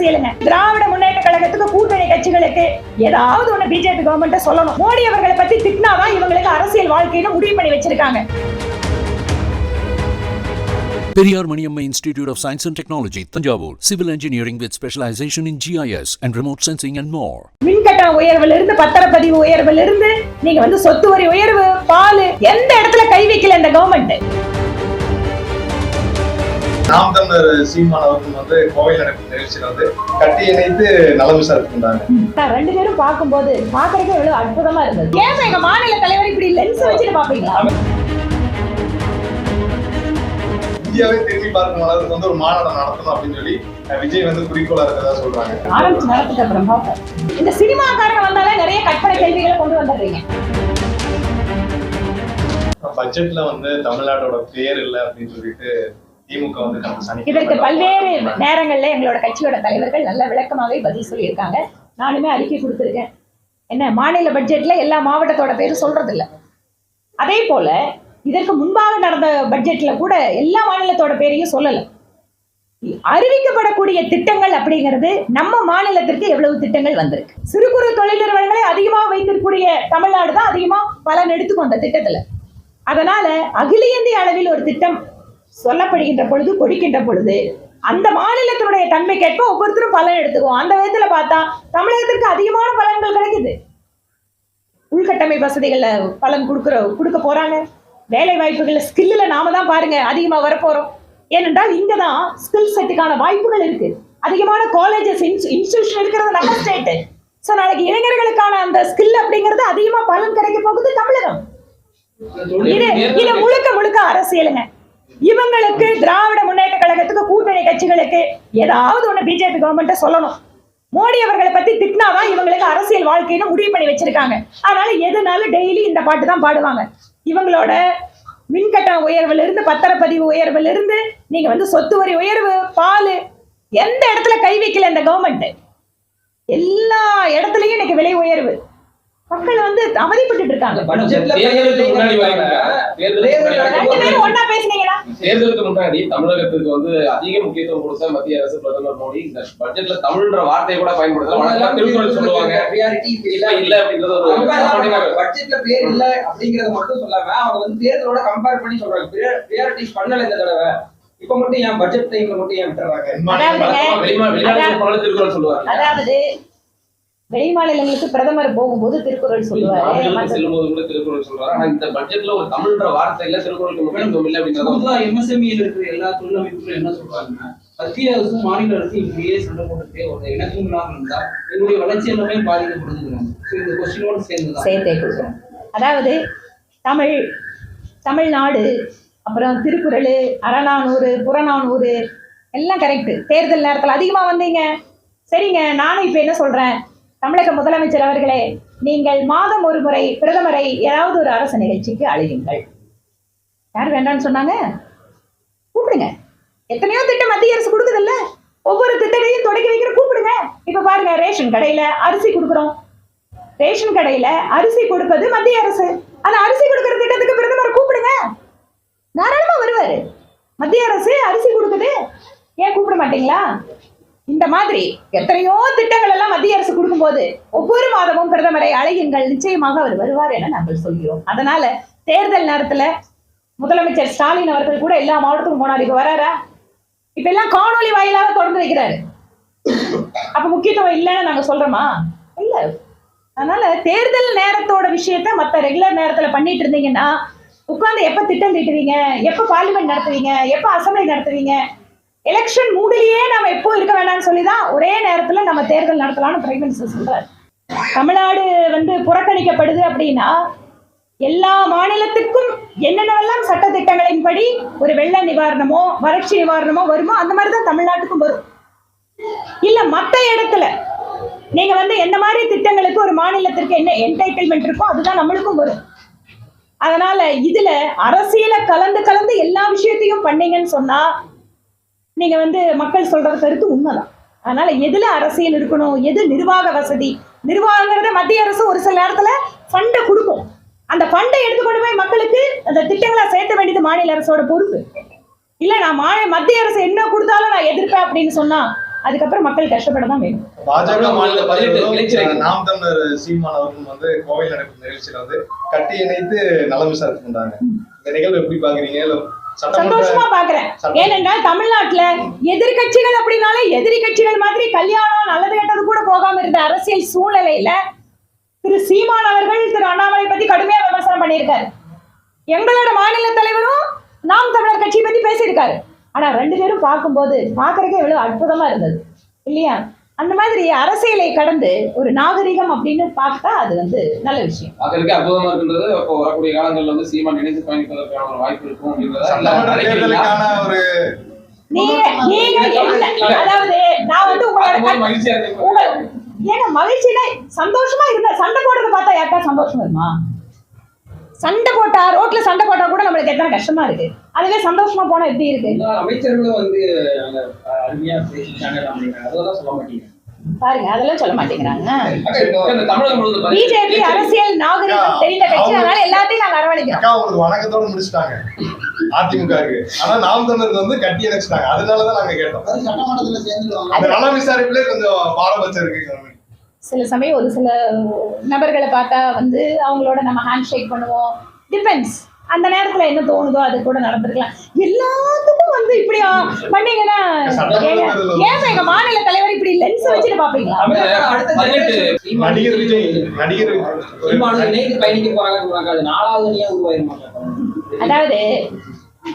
அரசியலுங்க திராவிட முன்னேற்ற கழகத்துக்கு கூட்டணி கட்சிகளுக்கு ஏதாவது ஒண்ணு பிஜேபி கவர்மெண்ட் சொல்லணும் மோடி அவர்களை பத்தி திட்டினாதான் இவங்களுக்கு அரசியல் வாழ்க்கைன்னு முடிவு பண்ணி வச்சிருக்காங்க Periyar Maniamma Institute of Science and Technology, Tanjavur. Civil engineering with specialization in GIS and remote sensing and more. மின்கட்டண உயர்வுல இருந்து பத்திரப்பதிவு உயர்வுல இருந்து நீங்க வந்து சொத்து வரி உயர்வு பால் எந்த இடத்துல கை வைக்கல இந்த கவர்மெண்ட் நாம் தமிழர் சீமான் அவர்கள் வந்து கோவில் நடக்கும் நிகழ்ச்சியில வந்து கட்டி இணைத்து நலம் விசாரித்திருந்தாங்க ரெண்டு பேரும் பார்க்கும்போது பாக்குறதுக்கு எவ்வளவு அற்புதமா இருந்தது. ஏன் எங்க மாநில தலைவர் இப்படி லென்ஸ் வச்சுட்டு பாப்பீங்களா இந்தியாவே திரும்பி பார்க்கும் அளவுக்கு வந்து ஒரு மாநாடு நடத்தணும் அப்படின்னு சொல்லி விஜய் வந்து குறிக்கோளா இருக்கதா சொல்றாங்க. ஆரம்பிச்சு நடத்துட்டு அப்புறம் பார்ப்போம். இந்த சினிமாக்காரங்க வந்தாலே நிறைய கற்பனை கேள்விகளை கொண்டு வந்துடுறீங்க. பட்ஜெட்ல வந்து தமிழ்நாட்டோட பேர் இல்ல அப்படின்னு சொல்லிட்டு இதற்கு பல்வேறு நேரங்கள்ல எங்களோட கட்சியோட தலைவர்கள் நல்ல விளக்கமாவே பதில் சொல்லியிருக்காங்க. நானுமே அறிக்கை கொடுத்திருக்கேன். என்ன மாநில பட்ஜெட்ல எல்லா மாவட்டத்தோட பேரும் சொல்றது இல்ல அதே போல இதற்கு முன்பாக நடந்த பட்ஜெட்ல கூட எல்லா மாநிலத்தோட பேரையும் சொல்லல. அறிவிக்கப்படக்கூடிய திட்டங்கள் அப்படிங்கிறது நம்ம மாநிலத்திற்கு எவ்வளவு திட்டங்கள் வந்திருக்கு. சிறு குறு தொழில் நிறுவனங்களை அதிகமாக வைத்திருக்கக்கூடிய தமிழ்நாடு தான் அதிகமா பலன் எடுத்துக்கும் அந்த திட்டத்துல. அதனால அகில இந்திய அளவில் ஒரு திட்டம் சொல்லப்படுகின்ற பொழுது கொடுக்கின்ற பொழுது அந்த மாநிலத்தினுடைய தன்மைக்கேற்ப ஒவ்வொருத்தரும் பலன் எடுத்துக்குவோம் அந்த விதத்துல பார்த்தா தமிழகத்திற்கு அதிகமான பலன்கள் கிடைக்குது. உள்கட்டமைப்பு வசதிகள்ல பலன் கொடுக்குற கொடுக்க போறாங்க. வேலை வாய்ப்புகள் ஸ்கில்ல நாம தான் பாருங்க அதிகமா வரப்போறோம். ஏனென்றால் இங்க தான் ஸ்கில் செட்டுக்கான வாய்ப்புகள் இருக்கு. அதிகமான காலேஜஸ் இன்ஸ்டிடியூஷன் இருக்கிறது நம்ம ஸ்டேட் ஸோ நாளைக்கு இளைஞர்களுக்கான அந்த ஸ்கில் அப்படிங்கிறது அதிகமா பலன் கிடைக்க போகுது தமிழகம். இது இது முழுக்க முழுக்க அரசியலுங்க. இவங்களுக்கு திராவிட முன்னேற்ற கழகத்துக்கு கூட்டணி கட்சிகளுக்கு ஏதாவது ஒண்ணு பிஜேபி கவர்மெண்ட் சொல்லணும். மோடி அவர்களை பத்தி திட்டினாதான் இவங்களுக்கு அரசியல் வாழ்க்கைன்னு முடிவு பண்ணி வச்சிருக்காங்க. அதனால எதுனாலும் டெய்லி இந்த பாட்டு தான் பாடுவாங்க. இவங்களோட மின்கட்டண உயர்வுல இருந்து பத்திரப்பதிவு உயர்வுல இருந்து நீங்க வந்து சொத்து வரி உயர்வு பால் எந்த இடத்துல கை வைக்கல இந்த கவர்மெண்ட் எல்லா இடத்துலயும் இன்னைக்கு விலை உயர்வு. மக்கள் வந்து அவதிப்பட்டு இருக்காங்க. பட்ஜெட்ல தேர்தலுக்கு முன்னாடி தமிழகத்துக்கு வந்து அதிக முக்கியத்துவம் கொடுத்த மத்திய அரசு பிரதமர் மோடி. இந்த பட்ஜெட்ல தமிழ்ன்ற வார்த்தையை கூட பயன்படுத்தல. வழக்கமா திருக்குறள் சொல்லுவாங்க. இல்ல. அப்படின்றது. பட்ஜெட்ல பேர் இல்ல அப்படிங்கறத மட்டும் சொல்லாம அவங்க வந்து தேர்தலோட கம்பேர் பண்ணி சொல்றாங்க. பிரியாரிட்டிஸ் பண்ணல இந்த தடவை. இப்ப மட்டும் ஏன் பட்ஜெட் டைம்ல மட்டும் ஏன் விட்டுறாங்க? அதாவது வெளி மாநிலங்களுக்கு பிரதமர் போகும்போது திருக்குறள் சொல்லுவாரு. கூட திருக்குறள் ஆனா இந்த பட்ஜெட்ல ஒரு தமிழ்ன்ற வார்த்தை இல்ல திருக்குறளுக்கு முக்கியத்துவம் இல்ல அப்படின்றத எம்எஸ்எம்இல இருக்கிற எல்லா தொழிலமைப்புகளும் என்ன சொல்றாங்கன்னா மத்திய அரசும் மாநில அரசும் இப்படியே சண்டை போட்டுட்டே ஒரு இணக்கம் இல்லாம இருந்தா எங்களுடைய வளர்ச்சி எல்லாமே பாதிக்கப்படுதுங்கிறாங்க. இந்த கொஸ்டினோட சேர்ந்துதான். சேர்த்தே கொடுக்குறோம் அதாவது தமிழ் தமிழ்நாடு அப்புறம் திருக்குறள் அறநானூறு புறநானூறு எல்லாம் கரெக்ட் தேர்தல் நேரத்தில் அதிகமாக வந்தீங்க. சரிங்க நானும் இப்போ என்ன சொல்கிறேன் தமிழக முதலமைச்சர் அவர்களே நீங்கள் மாதம் ஒரு முறை பிரதமரை ஏதாவது ஒரு அரசு நிகழ்ச்சிக்கு அழையுங்கள். யார் வேண்டாம்னு சொன்னாங்க? கூப்பிடுங்க. எத்தனையோ திட்டம் மத்திய அரசு கொடுக்குதுல்ல? ஒவ்வொரு திட்டத்தையும் தொடங்கி வைக்கிற கூப்பிடுங்க. இப்ப பாருங்க ரேஷன் கடையில அரிசி கொடுக்குறோம். ரேஷன் கடையில அரிசி கொடுப்பது மத்திய அரசு. அந்த அரிசி கொடுக்கற திட்டத்துக்கு பிரதமர் கூப்பிடுங்க. தாராளமா வருவாரு. மத்திய அரசு அரிசி கொடுக்குது. ஏன் கூப்பிட மாட்டீங்களா? இந்த மாதிரி எத்தனையோ திட்டங்கள் எல்லாம் மத்திய அரசு கொடுக்கும்போது ஒவ்வொரு மாதமும் பிரதமரை அழையுங்கள் நிச்சயமாக அவர் வருவார் என நாங்கள் சொல்கிறோம். அதனால தேர்தல் நேரத்துல முதலமைச்சர் ஸ்டாலின் அவர்கள் கூட எல்லா மாவட்டத்துக்கும் போனார் இப்ப வராரா? இப்ப எல்லாம் காணொளி வாயிலாக தொடர்ந்து வைக்கிறாரு. அப்ப முக்கியத்துவம் இல்லைன்னு நாங்க சொல்றோமா? இல்ல. அதனால தேர்தல் நேரத்தோட விஷயத்த மத்த ரெகுலர் நேரத்துல பண்ணிட்டு இருந்தீங்கன்னா உட்காந்து எப்ப திட்டம் தீட்டுவீங்க? எப்ப பார்லிமெண்ட் நடத்துவீங்க? எப்ப அசம்பிளி நடத்துவீங்க? எலெக்ஷன் மூடிலேயே நாம எப்போ இருக்க வேண்டாம்னு சொல்லி தான் ஒரே நேரத்துல நம்ம தேர்தல் நடத்தலாம்னு பிரைம் மினிஸ்டர் சொல்றாரு. தமிழ்நாடு வந்து புறக்கணிக்கப்படுது அப்படின்னா எல்லா மாநிலத்துக்கும் என்னென்னவெல்லாம் சட்ட திட்டங்களின்படி ஒரு வெள்ள நிவாரணமோ வறட்சி நிவாரணமோ வருமோ அந்த மாதிரி தான் தமிழ்நாட்டுக்கும் வரும். இல்ல மத்த இடத்துல நீங்க வந்து எந்த மாதிரி திட்டங்களுக்கு ஒரு மாநிலத்திற்கு என்ன என்டைட்டில்மெண்ட் இருக்கோ அதுதான் நம்மளுக்கும் வரும். அதனால இதுல அரசியல கலந்து கலந்து எல்லா விஷயத்தையும் பண்ணீங்கன்னு சொன்னா நீங்க வந்து மக்கள் சொல்ற கருத்து உண்மைதான். அதனால எதுல அரசியல் இருக்கணும் எது நிர்வாக வசதி? நிர்வாகங்கிறத மத்திய அரசு ஒரு சில நேரத்துல ஃபண்டை கொடுக்கும். அந்த ஃபண்டை எடுத்து கொண்டு போய் மக்களுக்கு அந்த திட்டங்களை சேர்த்த வேண்டியது மாநில அரசோட பொறுப்பு. இல்ல நான் மா மத்திய அரசு என்ன கொடுத்தாலும் நான் எதிர்ப்பேன் அப்படின்னு சொன்னா அதுக்கப்புறம் மக்கள் கஷ்டப்பட தான் வேணும் பாஜக மாநில பதினெட்டு. நாம் தமிழர் சீமான் வந்து கோவையில் நடக்கும் நிகழ்ச்சியில வந்து கட்டி இணைத்து நலம் விசாரித்து கொண்டாங்க. இந்த நிகழ்வு எப்படி பாக்குறீங்க சந்தோஷமா பாக்குறேன். ஏனென்றால் தமிழ்நாட்டுல எதிர்க்கட்சிகள் அப்படின்னாலே எதிரி கட்சிகள் மாதிரி கல்யாணம் நல்லது கெட்டது கூட போகாம இருந்த அரசியல் சூழ்நிலையில திரு சீமான் அவர்கள் திரு அண்ணாமலை பத்தி கடுமையா விமர்சனம் பண்ணியிருக்காரு. எங்களோட மாநில தலைவரும் நாம் தமிழர் கட்சி பத்தி பேசியிருக்காரு. ஆனா ரெண்டு பேரும் பார்க்கும்போது பார்க்கறதுக்கே எவ்வளவு அற்புதமா இருந்தது. இல்லையா? அந்த மாதிரி அரசியலை கடந்து ஒரு நாகரிகம் அப்படின்னு பார்த்தா அது வந்து நல்ல விஷயம். அதற்கு அற்புதமா இருக்கின்றது அப்போ வரக்கூடிய காலங்கள்ல வந்து சீமான் இணைந்து பயணிப்பதற்கான ஒரு வாய்ப்பு இருக்கும் அதாவது நான் வந்து உங்களோட பார்க்கும்போது கட்- மகிழ்ச்சியா இருக்கு. உங்க ஏங்க மகிழ்ச்சினா சந்தோஷமா இருந்தா சண்டை போடுறத பார்த்தா யாருக்கா சந்தோஷம் வருமா? சண்டை போட்டா ரோட்ல சண்டை போட்டா கூட நம்மளுக்கு எத்தனை கஷ்டமா இருக்கு? அதுவே சந்தோஷமா போனா எப்படி இருக்கு? அமைச்சர்களும் வந்து அருமையா பேசிட்டாங்க அப்படிங்கிறாங்க அதெல்லாம் சொல்ல மாட்டீங்க. பாருங்க அதெல்லாம் சொல்ல மாட்டேங்கிறாங்க. பிஜேபி அரசியல் நாகரிகம் தெரிந்த கட்சி அதனால எல்லாத்தையும் நாங்க அரவணைக்கிறோம் உங்களுக்கு வணக்கத்தோட முடிச்சிட்டாங்க. அதிமுகவுக்கு ஆனா நாம் தமிழருக்கு வந்து கட்டி இணைச்சிட்டாங்க அதனாலதான் நாங்க கேட்டோம். சட்டமன்றத்துல சேர்ந்துடுவாங்க அந்த நல விசாரிப்புல கொஞ்சம் பாரபட்சம் இருக்கு சில சமயம் ஒரு சில நபர்களை பார்த்தா வந்து அவங்களோட நம்ம ஹேண்ட் ஷேக் பண்ணுவோம். டிபெண்ட்ஸ் அந்த நேரத்துல என்ன தோணுதோ அது கூட நடந்திருக்கலாம். எல்லாத்துக்கும் வந்து இப்படி பண்ணீங்கன்னா ஏன் எங்க மாநில தலைவர் இப்படி லென்ஸ் வச்சுட்டு பாப்பீங்களா நடிகர் விஜய் நடிகர் பயணிக்க அது நாலாவது அணியா உருவாயிருமாங்க அதாவது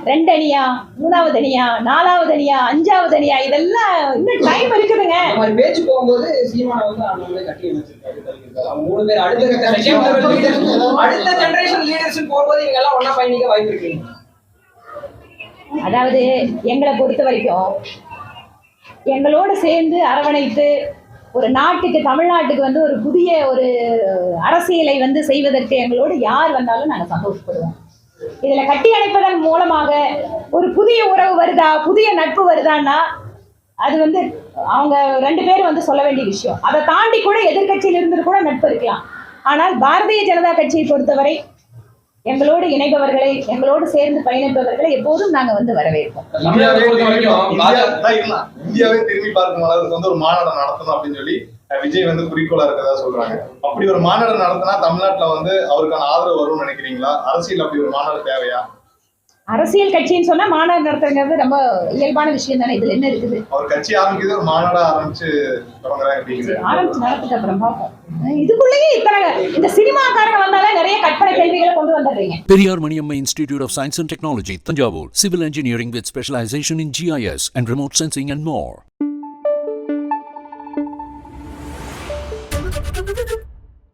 ரெண்டு அணியா மூணாவது அணியா நாலாவது அணியா அஞ்சாவது அணியா இதெல்லாம் இன்னும் டைம் இருக்குதுங்க. பேச்சு போகும்போது சீமான வந்து அண்ணாமலை கட்டி அமைச்சிருக்காரு. தள்ளியிருக்காரு. அவங்க மூணு பேர் அடுத்த ஜெனரேஷன் லீடர்ஸ் போகும்போது இவங்க எல்லாம் ஒண்ணா பயணிக்க வாய்ப்பு இருக்கு. அதாவது எங்களை பொறுத்த வரைக்கும் எங்களோட சேர்ந்து அரவணைத்து ஒரு நாட்டுக்கு தமிழ்நாட்டுக்கு வந்து ஒரு புதிய ஒரு அரசியலை வந்து செய்வதற்கு எங்களோடு யார் வந்தாலும் நாங்கள் சந்தோஷப்படுவோம். இதுல கட்டி அணைப்பதன் மூலமாக ஒரு புதிய உறவு வருதா புதிய நட்பு வருதான்னா அது வந்து அவங்க ரெண்டு பேரும் வந்து சொல்ல வேண்டிய விஷயம் அதை தாண்டி கூட எதிர்க்கட்சியில் இருந்து கூட நட்பு இருக்கலாம் ஆனால் பாரதிய ஜனதா கட்சியை பொறுத்தவரை எங்களோடு இணைபவர்களை எங்களோடு சேர்ந்து பயணிப்பவர்களை எப்போதும் நாங்க வந்து வரவேற்போம். இந்தியாவே திரும்பி பார்க்கும் அளவுக்கு வந்து ஒரு மாநாடு நடத்தணும் அப்படின்னு சொல்லி விஜய் வந்து குறிக்கோளா இருக்கிறதா சொல்றாங்க. அப்படி ஒரு மாநாடு நடத்தினா தமிழ்நாட்டுல வந்து அவருக்கான ஆதரவு வரும்னு நினைக்கிறீங்களா? அரசியல் அப்படி ஒரு மாநாடு தேவையா? அரசியல் கட்சின்னு சொன்னா மாநாடு நடத்துறது ரொம்ப இயல்பான விஷயம் தானே? இதுல என்ன இருக்குது? அவர் கட்சி ஆரம்பிக்கிறது ஒரு மாநாடா ஆரம்பிச்சு தொடங்குறாங்க அப்படிங்கிறது ஆரம்பிச்சு நடத்திட்டு அப்புறம் பார்ப்போம். இதுக்குள்ளேயே இத்தனை இந்த சினிமாக்காரங்க வந்தாலே நிறைய கற்பனை கேள்விகளை கொண்டு வந்துடுறீங்க. Periyar Maniamma Institute of Science and Technology, Tanjavur. Civil engineering with specialization in GIS and remote sensing and more.